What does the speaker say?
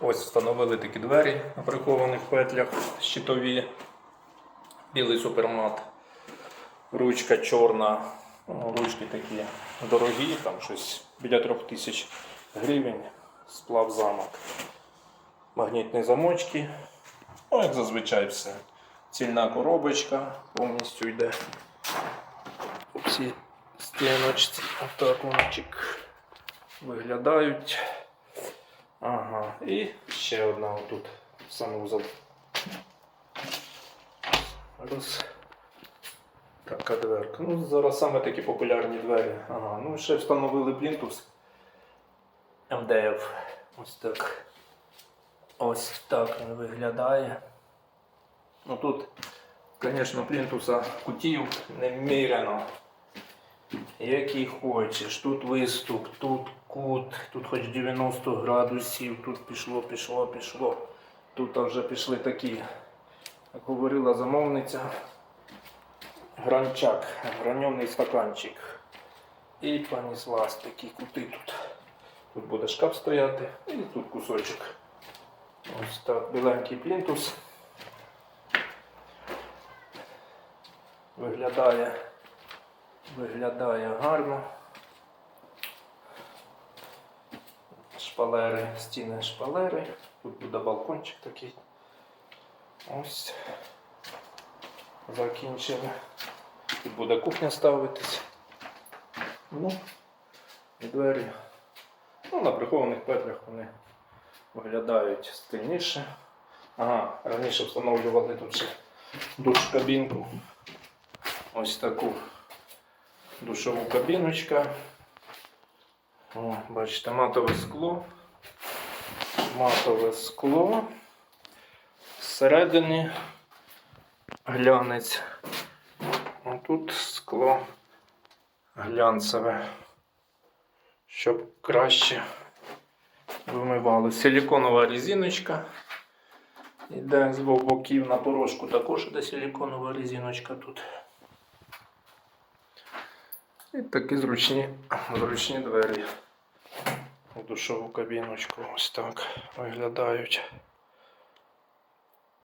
Ось встановили такі двері на прихованих петлях щитові. Білий супермат. Ручка чорна. Ну, Ручки такі дорогі, там щось біля трьох тисяч гривень. Сплав замок. Магнітні замочки. Ну, як зазвичай все. Цільна коробочка повністю йде. По всій стіночці. Отак виглядають. Ага, і ще одна отут санузел. Раз. Така дверка. Ну, зараз саме такі популярні двері. Ага, ну ще встановили плінтус МДФ. Ось так. Ось так він виглядає. Ну тут, звісно, плінтуса кутів неміряно. Який хочеш. Тут виступ, тут кут, тут хоч 90 градусів, тут пішло, пішло, пішло. Тут вже пішли такі, як говорила замовниця, гранчак, граньовний стаканчик. І понеслась такі кути тут. Тут буде шкаф стояти і тут кусочок. Ось так, біленький плінтус. Виглядає, виглядає гарно. Шпалери, стіни шпалери. Тут буде балкончик такий. Ось. Закінчили. Тут буде кухня ставитись. Ну, і двері. Ну, на прихованих петлях вони виглядають стильніше. Ага, раніше встановлювали тут ще душ-кабінку. Ось таку душову кабіночку. О, бачите, матове скло. Матове скло. Всередині глянець. А тут скло глянцеве, щоб краще вимивали. Силіконова резиночка. Іде з боків на порожку також іде силіконова резиночка тут. І такі зручні, зручні двері. Душову кабіночку ось так виглядають.